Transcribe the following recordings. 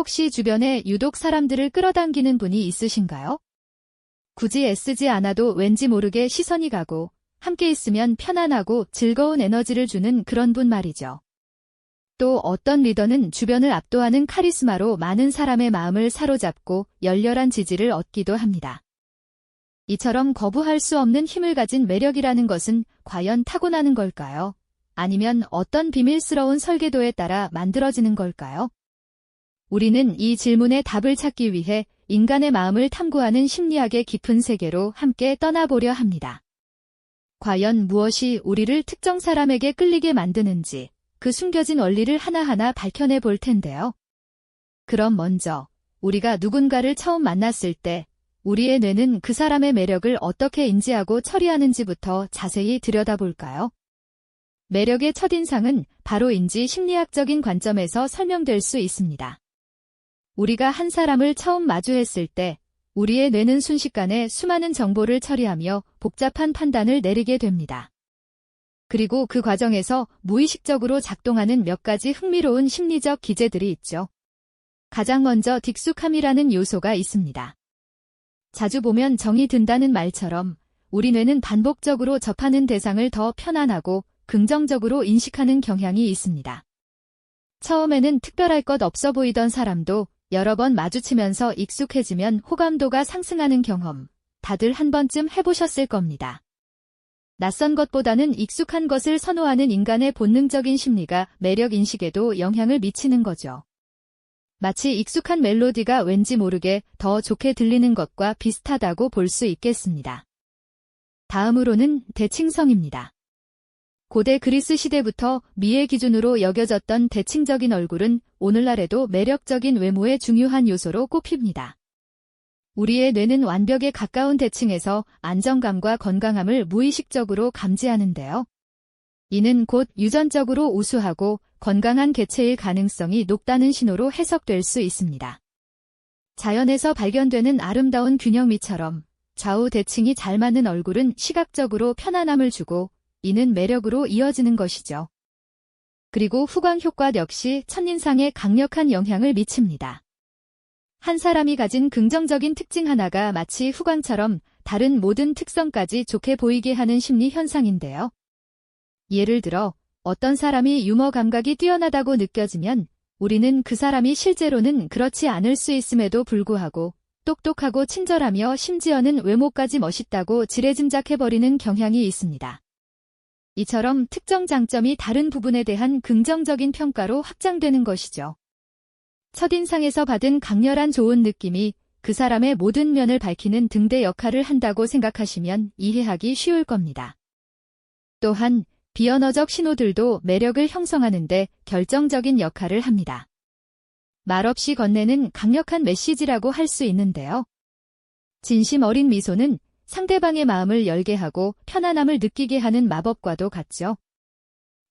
혹시 주변에 유독 사람들을 끌어당기는 분이 있으신가요? 굳이 애쓰지 않아도 왠지 모르게 시선이 가고 함께 있으면 편안하고 즐거운 에너지를 주는 그런 분 말이죠. 또 어떤 리더는 주변을 압도하는 카리스마로 많은 사람의 마음을 사로잡고 열렬한 지지를 얻기도 합니다. 이처럼 거부할 수 없는 힘을 가진 매력이라는 것은 과연 타고나는 걸까요? 아니면 어떤 비밀스러운 설계도에 따라 만들어지는 걸까요? 우리는 이 질문에 답을 찾기 위해 인간의 마음을 탐구하는 심리학의 깊은 세계로 함께 떠나보려 합니다. 과연 무엇이 우리를 특정 사람에게 끌리게 만드는지 그 숨겨진 원리를 하나하나 밝혀내 볼 텐데요. 그럼 먼저 우리가 누군가를 처음 만났을 때 우리의 뇌는 그 사람의 매력을 어떻게 인지하고 처리하는지부터 자세히 들여다볼까요? 매력의 첫인상은 바로 인지 심리학적인 관점에서 설명될 수 있습니다. 우리가 한 사람을 처음 마주했을 때 우리의 뇌는 순식간에 수많은 정보를 처리하며 복잡한 판단을 내리게 됩니다. 그리고 그 과정에서 무의식적으로 작동하는 몇 가지 흥미로운 심리적 기제들이 있죠. 가장 먼저 딕숙함이라는 요소가 있습니다. 자주 보면 정이 든다는 말처럼 우리 뇌는 반복적으로 접하는 대상을 더 편안하고 긍정적으로 인식하는 경향이 있습니다. 처음에는 특별할 것 없어 보이던 사람도 여러 번 마주치면서 익숙해지면 호감도가 상승하는 경험, 다들 한 번쯤 해보셨을 겁니다. 낯선 것보다는 익숙한 것을 선호하는 인간의 본능적인 심리가 매력 인식에도 영향을 미치는 거죠. 마치 익숙한 멜로디가 왠지 모르게 더 좋게 들리는 것과 비슷하다고 볼 수 있겠습니다. 다음으로는 대칭성입니다. 고대 그리스 시대부터 미의 기준으로 여겨졌던 대칭적인 얼굴은 오늘날에도 매력적인 외모의 중요한 요소로 꼽힙니다. 우리의 뇌는 완벽에 가까운 대칭에서 안정감과 건강함을 무의식적으로 감지하는데요. 이는 곧 유전적으로 우수하고 건강한 개체일 가능성이 높다는 신호로 해석될 수 있습니다. 자연에서 발견되는 아름다운 균형미처럼 좌우 대칭이 잘 맞는 얼굴은 시각적으로 편안함을 주고 이는 매력으로 이어지는 것이죠. 그리고 후광 효과 역시 첫인상에 강력한 영향을 미칩니다. 한 사람이 가진 긍정적인 특징 하나가 마치 후광처럼 다른 모든 특성까지 좋게 보이게 하는 심리 현상인데요. 예를 들어 어떤 사람이 유머 감각이 뛰어나다고 느껴지면 우리는 그 사람이 실제로는 그렇지 않을 수 있음에도 불구하고 똑똑하고 친절하며 심지어는 외모까지 멋있다고 지레짐작해버리는 경향이 있습니다. 이처럼 특정 장점이 다른 부분에 대한 긍정적인 평가로 확장되는 것이죠. 첫인상에서 받은 강렬한 좋은 느낌이 그 사람의 모든 면을 밝히는 등대 역할을 한다고 생각하시면 이해하기 쉬울 겁니다. 또한 비언어적 신호들도 매력을 형성하는데 결정적인 역할을 합니다. 말없이 건네는 강력한 메시지라고 할 수 있는데요. 진심 어린 미소는 상대방의 마음을 열게 하고 편안함을 느끼게 하는 마법과도 같죠.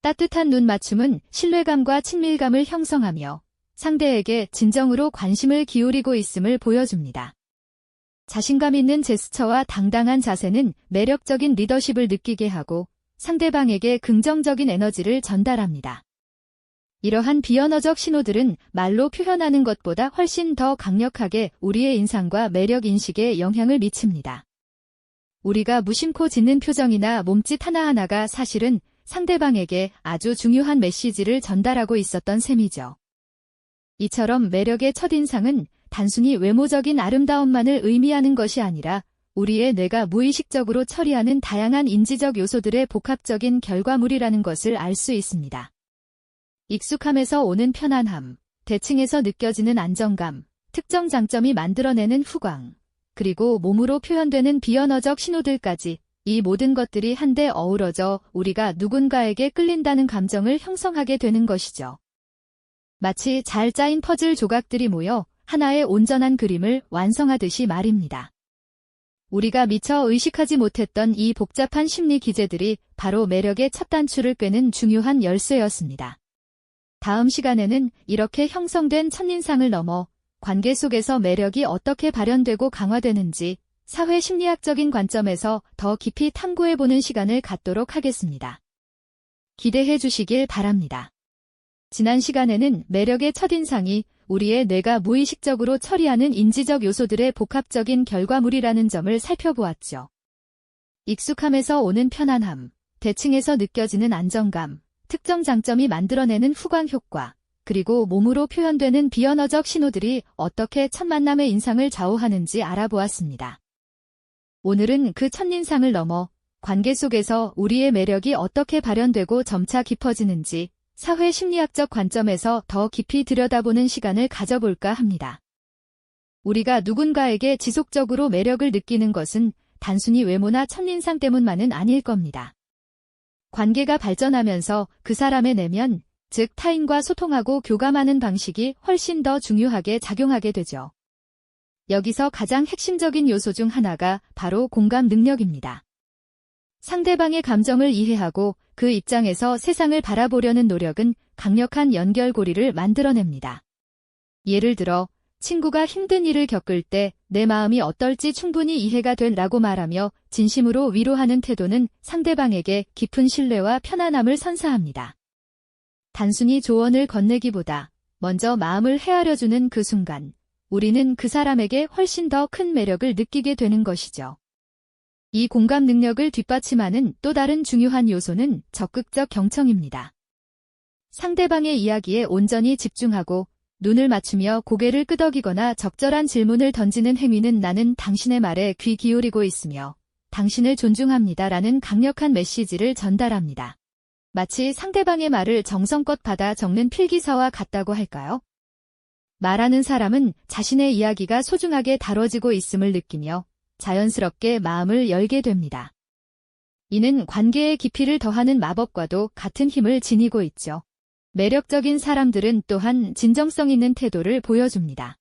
따뜻한 눈 맞춤은 신뢰감과 친밀감을 형성하며 상대에게 진정으로 관심을 기울이고 있음을 보여줍니다. 자신감 있는 제스처와 당당한 자세는 매력적인 리더십을 느끼게 하고 상대방에게 긍정적인 에너지를 전달합니다. 이러한 비언어적 신호들은 말로 표현하는 것보다 훨씬 더 강력하게 우리의 인상과 매력 인식에 영향을 미칩니다. 우리가 무심코 짓는 표정이나 몸짓 하나하나가 사실은 상대방에게 아주 중요한 메시지를 전달하고 있었던 셈이죠. 이처럼 매력의 첫인상은 단순히 외모적인 아름다움만을 의미하는 것이 아니라 우리의 뇌가 무의식적으로 처리하는 다양한 인지적 요소들의 복합적인 결과물이라는 것을 알 수 있습니다. 익숙함에서 오는 편안함, 대칭에서 느껴지는 안정감, 특정 장점이 만들어내는 후광, 그리고 몸으로 표현되는 비언어적 신호들까지 이 모든 것들이 한데 어우러져 우리가 누군가에게 끌린다는 감정을 형성하게 되는 것이죠. 마치 잘 짜인 퍼즐 조각들이 모여 하나의 온전한 그림을 완성하듯이 말입니다. 우리가 미처 의식하지 못했던 이 복잡한 심리 기제들이 바로 매력의 첫 단추를 꿰는 중요한 열쇠였습니다. 다음 시간에는 이렇게 형성된 첫인상을 넘어 관계 속에서 매력이 어떻게 발현되고 강화되는지 사회 심리학적인 관점에서 더 깊이 탐구해보는 시간을 갖도록 하겠습니다. 기대해 주시길 바랍니다. 지난 시간에는 매력의 첫인상이 우리의 뇌가 무의식적으로 처리하는 인지적 요소들의 복합적인 결과물이라는 점을 살펴보았죠. 익숙함에서 오는 편안함, 대칭에서 느껴지는 안정감, 특정 장점이 만들어내는 후광 효과, 그리고 몸으로 표현되는 비언어적 신호들이 어떻게 첫 만남의 인상을 좌우하는지 알아보았습니다. 오늘은 그 첫인상을 넘어 관계 속에서 우리의 매력이 어떻게 발현되고 점차 깊어지는지 사회 심리학적 관점에서 더 깊이 들여다보는 시간을 가져볼까 합니다. 우리가 누군가에게 지속적으로 매력을 느끼는 것은 단순히 외모나 첫인상 때문만은 아닐 겁니다. 관계가 발전하면서 그 사람의 내면, 즉 타인과 소통하고 교감하는 방식이 훨씬 더 중요하게 작용하게 되죠. 여기서 가장 핵심적인 요소 중 하나가 바로 공감 능력입니다. 상대방의 감정을 이해하고 그 입장에서 세상을 바라보려는 노력은 강력한 연결고리를 만들어냅니다. 예를 들어, 친구가 힘든 일을 겪을 때 내 마음이 어떨지 충분히 이해가 된 라고 말하며 진심으로 위로하는 태도는 상대방에게 깊은 신뢰와 편안함을 선사합니다. 단순히 조언을 건네기보다 먼저 마음을 헤아려주는 그 순간, 우리는 그 사람에게 훨씬 더 큰 매력을 느끼게 되는 것이죠. 이 공감 능력을 뒷받침하는 또 다른 중요한 요소는 적극적 경청입니다. 상대방의 이야기에 온전히 집중하고 눈을 맞추며 고개를 끄덕이거나 적절한 질문을 던지는 행위는 나는 당신의 말에 귀 기울이고 있으며 당신을 존중합니다라는 강력한 메시지를 전달합니다. 마치 상대방의 말을 정성껏 받아 적는 필기사와 같다고 할까요? 말하는 사람은 자신의 이야기가 소중하게 다뤄지고 있음을 느끼며 자연스럽게 마음을 열게 됩니다. 이는 관계의 깊이를 더하는 마법과도 같은 힘을 지니고 있죠. 매력적인 사람들은 또한 진정성 있는 태도를 보여줍니다.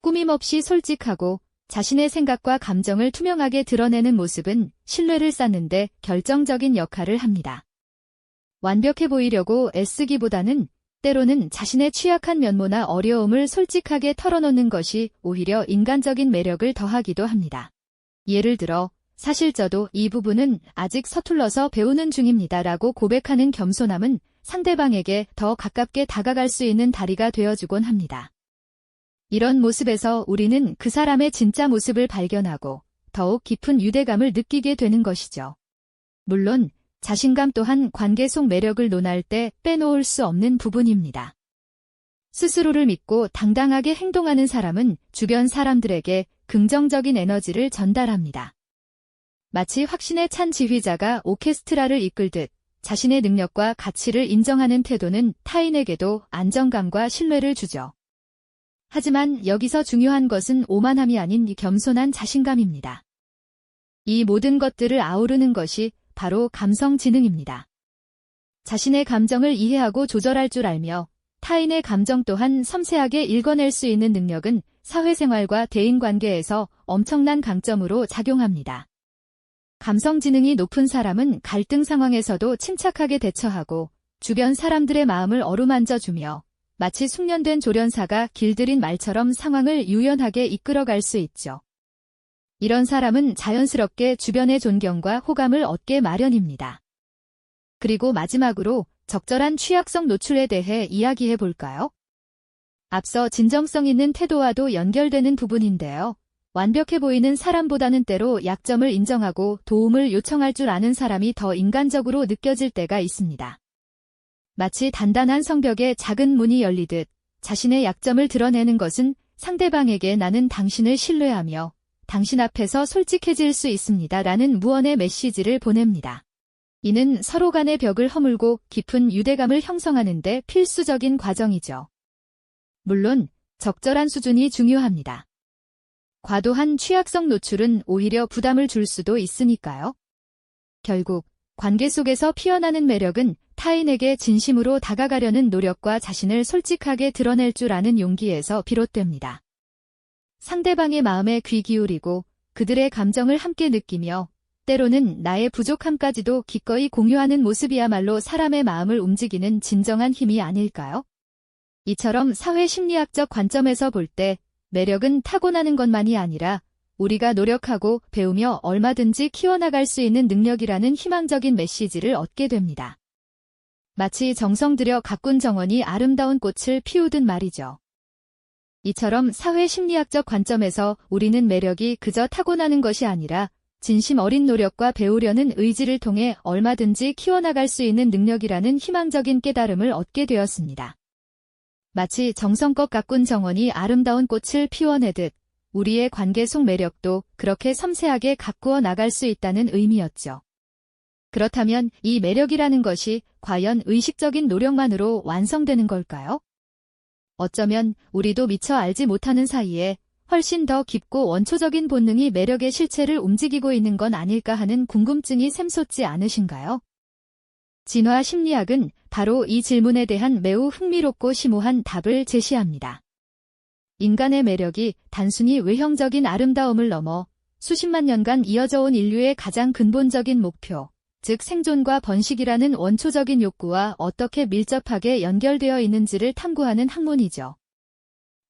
꾸밈없이 솔직하고 자신의 생각과 감정을 투명하게 드러내는 모습은 신뢰를 쌓는데 결정적인 역할을 합니다. 완벽해 보이려고 애쓰기보다는 때로는 자신의 취약한 면모나 어려움을 솔직하게 털어놓는 것이 오히려 인간적인 매력을 더하기도 합니다. 예를 들어, 사실 저도 이 부분은 아직 서툴러서 배우는 중입니다 라고 고백하는 겸손함은 상대방에게 더 가깝게 다가갈 수 있는 다리가 되어주곤 합니다. 이런 모습에서 우리는 그 사람의 진짜 모습을 발견하고 더욱 깊은 유대감을 느끼게 되는 것이죠. 물론 자신감 또한 관계 속 매력을 논할 때 빼놓을 수 없는 부분입니다. 스스로를 믿고 당당하게 행동하는 사람은 주변 사람들에게 긍정적인 에너지를 전달합니다. 마치 확신에 찬 지휘자가 오케스트라를 이끌듯 자신의 능력과 가치를 인정하는 태도는 타인에게도 안정감과 신뢰를 주죠. 하지만 여기서 중요한 것은 오만함이 아닌 겸손한 자신감입니다. 이 모든 것들을 아우르는 것이 바로 감성 지능입니다. 자신의 감정을 이해하고 조절할 줄 알며 타인의 감정 또한 섬세하게 읽어낼 수 있는 능력은 사회생활과 대인관계에서 엄청난 강점으로 작용합니다. 감성 지능이 높은 사람은 갈등 상황에서도 침착하게 대처하고 주변 사람들의 마음을 어루만져 주며 마치 숙련된 조련사가 길들인 말처럼 상황을 유연하게 이끌어갈 수 있죠. 이런 사람은 자연스럽게 주변의 존경과 호감을 얻게 마련입니다. 그리고 마지막으로 적절한 취약성 노출에 대해 이야기해 볼까요? 앞서 진정성 있는 태도와도 연결되는 부분인데요. 완벽해 보이는 사람보다는 때로 약점을 인정하고 도움을 요청할 줄 아는 사람이 더 인간적으로 느껴질 때가 있습니다. 마치 단단한 성벽에 작은 문이 열리듯 자신의 약점을 드러내는 것은 상대방에게 나는 당신을 신뢰하며 당신 앞에서 솔직해질 수 있습니다. 라는 무언의 메시지를 보냅니다. 이는 서로 간의 벽을 허물고 깊은 유대감을 형성하는 데 필수적인 과정이죠. 물론 적절한 수준이 중요합니다. 과도한 취약성 노출은 오히려 부담을 줄 수도 있으니까요. 결국 관계 속에서 피어나는 매력은 타인에게 진심으로 다가가려는 노력과 자신을 솔직하게 드러낼 줄 아는 용기에서 비롯됩니다. 상대방의 마음에 귀 기울이고 그들의 감정을 함께 느끼며 때로는 나의 부족함까지도 기꺼이 공유하는 모습이야말로 사람의 마음을 움직이는 진정한 힘이 아닐까요? 이처럼 사회 심리학적 관점에서 볼 때 매력은 타고나는 것만이 아니라 우리가 노력하고 배우며 얼마든지 키워나갈 수 있는 능력이라는 희망적인 메시지를 얻게 됩니다. 마치 정성 들여 가꾼 정원이 아름다운 꽃을 피우듯 말이죠. 이처럼 사회 심리학적 관점에서 우리는 매력이 그저 타고나는 것이 아니라 진심 어린 노력과 배우려는 의지를 통해 얼마든지 키워나갈 수 있는 능력이라는 희망적인 깨달음을 얻게 되었습니다. 마치 정성껏 가꾼 정원이 아름다운 꽃을 피워내듯 우리의 관계 속 매력도 그렇게 섬세하게 가꾸어 나갈 수 있다는 의미였죠. 그렇다면 이 매력이라는 것이 과연 의식적인 노력만으로 완성되는 걸까요? 어쩌면 우리도 미처 알지 못하는 사이에 훨씬 더 깊고 원초적인 본능이 매력의 실체를 움직이고 있는 건 아닐까 하는 궁금증이 샘솟지 않으신가요? 진화 심리학은 바로 이 질문에 대한 매우 흥미롭고 심오한 답을 제시합니다. 인간의 매력이 단순히 외형적인 아름다움을 넘어 수십만 년간 이어져 온 인류의 가장 근본적인 목표, 즉 생존과 번식이라는 원초적인 욕구와 어떻게 밀접하게 연결되어 있는지를 탐구하는 학문이죠.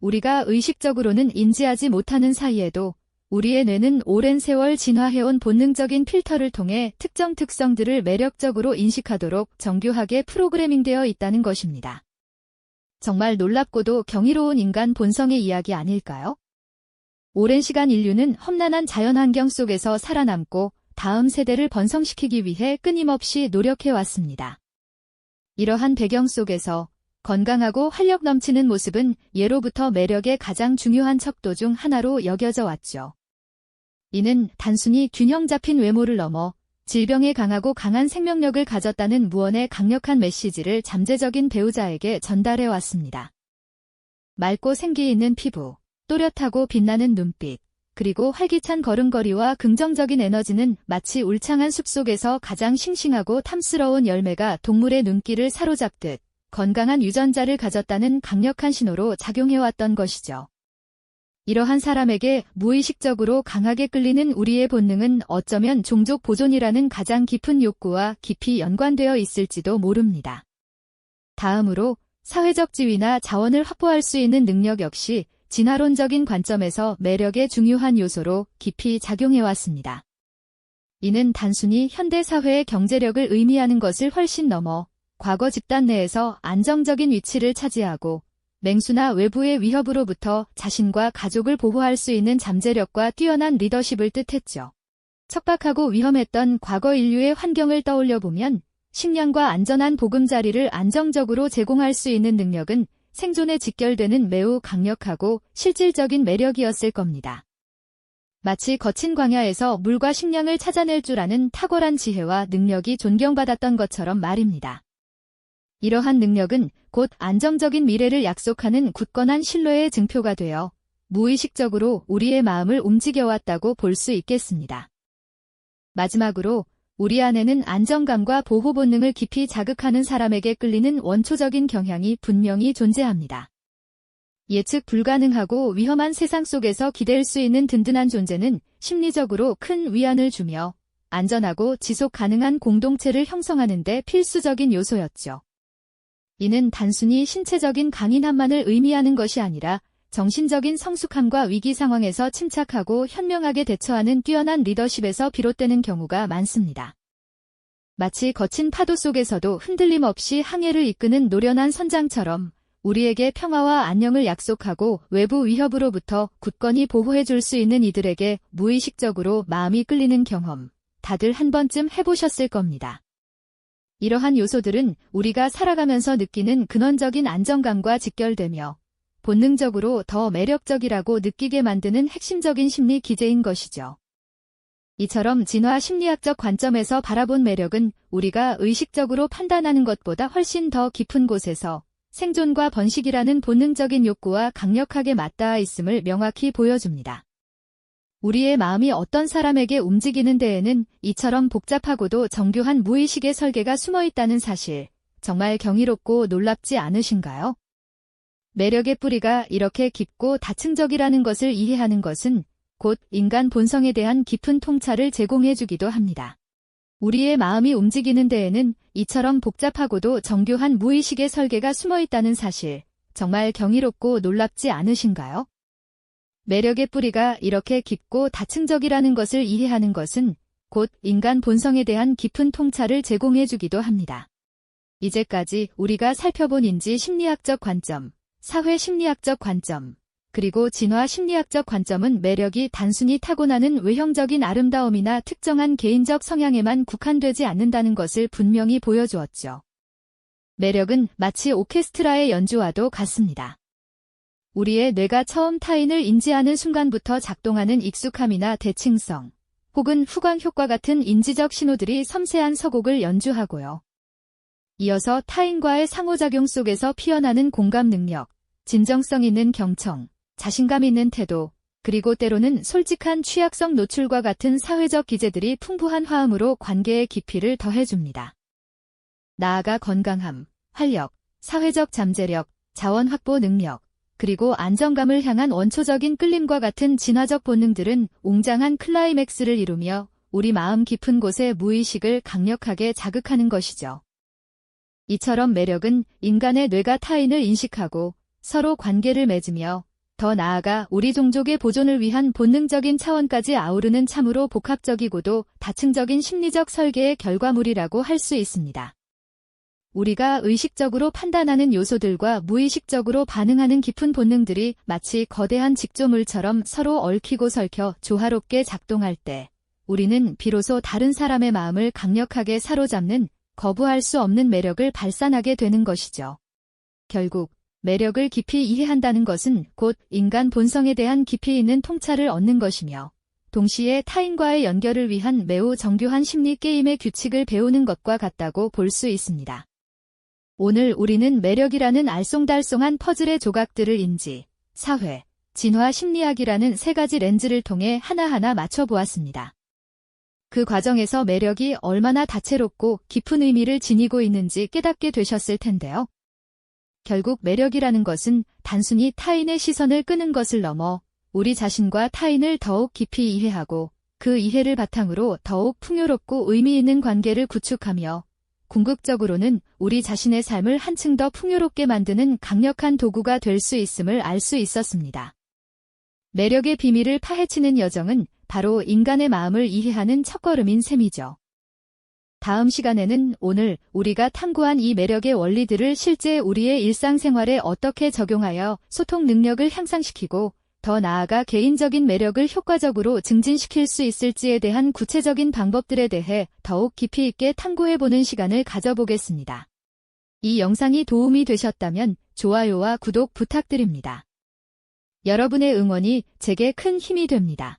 우리가 의식적으로는 인지하지 못하는 사이에도 우리의 뇌는 오랜 세월 진화해온 본능적인 필터를 통해 특정 특성들을 매력적으로 인식하도록 정교하게 프로그래밍되어 있다는 것입니다. 정말 놀랍고도 경이로운 인간 본성의 이야기 아닐까요? 오랜 시간 인류는 험난한 자연환경 속에서 살아남고 다음 세대를 번성시키기 위해 끊임없이 노력해왔습니다. 이러한 배경 속에서 건강하고 활력 넘치는 모습은 예로부터 매력의 가장 중요한 척도 중 하나로 여겨져 왔죠. 이는 단순히 균형 잡힌 외모를 넘어 질병에 강하고 강한 생명력을 가졌다는 무언의 강력한 메시지를 잠재적인 배우자에게 전달해 왔습니다. 맑고 생기 있는 피부, 또렷하고 빛나는 눈빛, 그리고 활기찬 걸음걸이와 긍정적인 에너지는 마치 울창한 숲속에서 가장 싱싱하고 탐스러운 열매가 동물의 눈길을 사로잡듯 건강한 유전자를 가졌다는 강력한 신호로 작용해왔던 것이죠. 이러한 사람에게 무의식적으로 강하게 끌리는 우리의 본능은 어쩌면 종족 보존이라는 가장 깊은 욕구와 깊이 연관되어 있을지도 모릅니다. 다음으로 사회적 지위나 자원을 확보할 수 있는 능력 역시 진화론적인 관점에서 매력의 중요한 요소로 깊이 작용해왔습니다. 이는 단순히 현대 사회의 경제력을 의미하는 것을 훨씬 넘어 과거 집단 내에서 안정적인 위치를 차지하고 맹수나 외부의 위협으로부터 자신과 가족을 보호할 수 있는 잠재력과 뛰어난 리더십을 뜻했죠. 척박하고 위험했던 과거 인류의 환경을 떠올려 보면 식량과 안전한 보금자리를 안정적으로 제공할 수 있는 능력은 생존에 직결되는 매우 강력하고 실질적인 매력이었을 겁니다. 마치 거친 광야에서 물과 식량을 찾아낼 줄 아는 탁월한 지혜와 능력이 존경받았던 것처럼 말입니다. 이러한 능력은 곧 안정적인 미래를 약속하는 굳건한 신뢰의 증표가 되어 무의식적으로 우리의 마음을 움직여왔다고 볼 수 있겠습니다. 마지막으로 우리 안에는 안정감과 보호 본능을 깊이 자극하는 사람에게 끌리는 원초적인 경향이 분명히 존재합니다. 예측 불가능하고 위험한 세상 속에서 기댈 수 있는 든든한 존재는 심리적으로 큰 위안을 주며 안전하고 지속 가능한 공동체를 형성하는 데 필수적인 요소였죠. 이는 단순히 신체적인 강인함만을 의미하는 것이 아니라 정신적인 성숙함과 위기 상황에서 침착하고 현명하게 대처하는 뛰어난 리더십에서 비롯되는 경우가 많습니다. 마치 거친 파도 속에서도 흔들림 없이 항해를 이끄는 노련한 선장처럼 우리에게 평화와 안녕을 약속하고 외부 위협으로부터 굳건히 보호해 줄 수 있는 이들에게 무의식적으로 마음이 끌리는 경험, 다들 한 번쯤 해보셨을 겁니다. 이러한 요소들은 우리가 살아가면서 느끼는 근원적인 안정감과 직결되며 본능적으로 더 매력적이라고 느끼게 만드는 핵심적인 심리 기제인 것이죠. 이처럼 진화 심리학적 관점에서 바라본 매력은 우리가 의식적으로 판단하는 것보다 훨씬 더 깊은 곳에서 생존과 번식이라는 본능적인 욕구와 강력하게 맞닿아 있음을 명확히 보여줍니다. 우리의 마음이 어떤 사람에게 움직이는 데에는 이처럼 복잡하고도 정교한 무의식의 설계가 숨어 있다는 사실, 정말 경이롭고 놀랍지 않으신가요? 매력의 뿌리가 이렇게 깊고 다층적이라는 것을 이해하는 것은 곧 인간 본성에 대한 깊은 통찰을 제공해주기도 합니다. 우리의 마음이 움직이는 데에는 이처럼 복잡하고도 정교한 무의식의 설계가 숨어 있다는 사실, 정말 경이롭고 놀랍지 않으신가요? 매력의 뿌리가 이렇게 깊고 다층적이라는 것을 이해하는 것은 곧 인간 본성에 대한 깊은 통찰을 제공해주기도 합니다. 이제까지 우리가 살펴본 인지 심리학적 관점, 사회 심리학적 관점, 그리고 진화 심리학적 관점은 매력이 단순히 타고나는 외형적인 아름다움이나 특정한 개인적 성향에만 국한되지 않는다는 것을 분명히 보여주었죠. 매력은 마치 오케스트라의 연주와도 같습니다. 우리의 뇌가 처음 타인을 인지하는 순간부터 작동하는 익숙함이나 대칭성, 혹은 후광 효과 같은 인지적 신호들이 섬세한 서곡을 연주하고요. 이어서 타인과의 상호작용 속에서 피어나는 공감 능력, 진정성 있는 경청, 자신감 있는 태도, 그리고 때로는 솔직한 취약성 노출과 같은 사회적 기제들이 풍부한 화음으로 관계의 깊이를 더해줍니다. 나아가 건강함, 활력, 사회적 잠재력, 자원 확보 능력, 그리고 안정감을 향한 원초적인 끌림과 같은 진화적 본능들은 웅장한 클라이맥스를 이루며 우리 마음 깊은 곳의 무의식을 강력하게 자극하는 것이죠. 이처럼 매력은 인간의 뇌가 타인을 인식하고 서로 관계를 맺으며 더 나아가 우리 종족의 보존을 위한 본능적인 차원까지 아우르는 참으로 복합적이고도 다층적인 심리적 설계의 결과물이라고 할 수 있습니다. 우리가 의식적으로 판단하는 요소들과 무의식적으로 반응하는 깊은 본능들이 마치 거대한 직조물처럼 서로 얽히고 설켜 조화롭게 작동할 때 우리는 비로소 다른 사람의 마음을 강력하게 사로잡는 거부할 수 없는 매력을 발산하게 되는 것이죠. 결국 매력을 깊이 이해한다는 것은 곧 인간 본성에 대한 깊이 있는 통찰을 얻는 것이며 동시에 타인과의 연결을 위한 매우 정교한 심리 게임의 규칙을 배우는 것과 같다고 볼 수 있습니다. 오늘 우리는 매력이라는 알쏭달쏭한 퍼즐의 조각들을 인지, 사회, 진화 심리학이라는 세 가지 렌즈를 통해 하나하나 맞춰보았습니다. 그 과정에서 매력이 얼마나 다채롭고 깊은 의미를 지니고 있는지 깨닫게 되셨을 텐데요. 결국 매력이라는 것은 단순히 타인의 시선을 끄는 것을 넘어 우리 자신과 타인을 더욱 깊이 이해하고 그 이해를 바탕으로 더욱 풍요롭고 의미 있는 관계를 구축하며 궁극적으로는 우리 자신의 삶을 한층 더 풍요롭게 만드는 강력한 도구가 될 수 있음을 알 수 있었습니다. 매력의 비밀을 파헤치는 여정은 바로 인간의 마음을 이해하는 첫걸음인 셈이죠. 다음 시간에는 오늘 우리가 탐구한 이 매력의 원리들을 실제 우리의 일상생활에 어떻게 적용하여 소통 능력을 향상시키고 더 나아가 개인적인 매력을 효과적으로 증진시킬 수 있을지에 대한 구체적인 방법들에 대해 더욱 깊이 있게 탐구해보는 시간을 가져보겠습니다. 이 영상이 도움이 되셨다면 좋아요와 구독 부탁드립니다. 여러분의 응원이 제게 큰 힘이 됩니다.